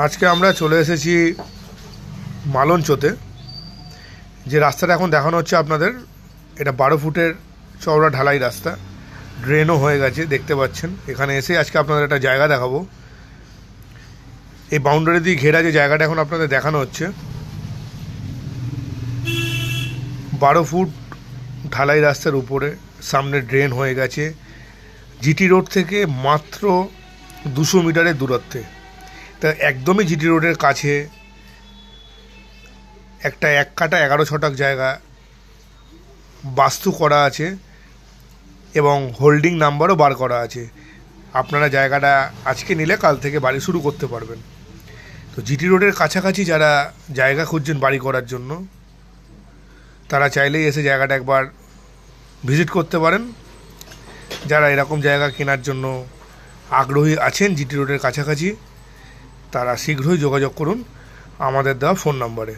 আজকে আমরা চলে এসেছি মালঞ্চতে। যে রাস্তাটা এখন দেখানো হচ্ছে আপনাদের, এটা বারো ফুটের চওড়া ঢালাই রাস্তা। ড্রেনও হয়ে গেছে, দেখতে পাচ্ছেন। এখানে এসে আজকে আপনাদের একটা জায়গা দেখাবো। এই বাউন্ডারি দিয়ে ঘেরা যে জায়গাটা এখন আপনাদের দেখানো হচ্ছে, বারো ফুট ঢালাই রাস্তার উপরে সামনে ড্রেন হয়ে গেছে। জিটি রোড থেকে মাত্র দুশো মিটারের দূরত্বে। তা একদমই জিটি রোডের কাছে, একটা এক কাটা এগারো ছটাক জায়গা, বাস্তু করা আছে এবং হোল্ডিং নাম্বারও বার করা আছে। আপনারা জায়গাটা আজকে নিলে কাল থেকে বাড়ি শুরু করতে পারবেন। তো জিটি রোডের কাছাকাছি যারা জায়গা খুঁজছেন বাড়ি করার জন্য, তারা চাইলেই এসে জায়গাটা একবার ভিজিট করতে পারেন। যারা এরকম জায়গা কেনার জন্য আগ্রহী আছেন জিটি রোডের কাছাকাছি তারা শীঘ্রই যোগাযোগ করুন আমাদের দেওয়া ফোন নম্বরে।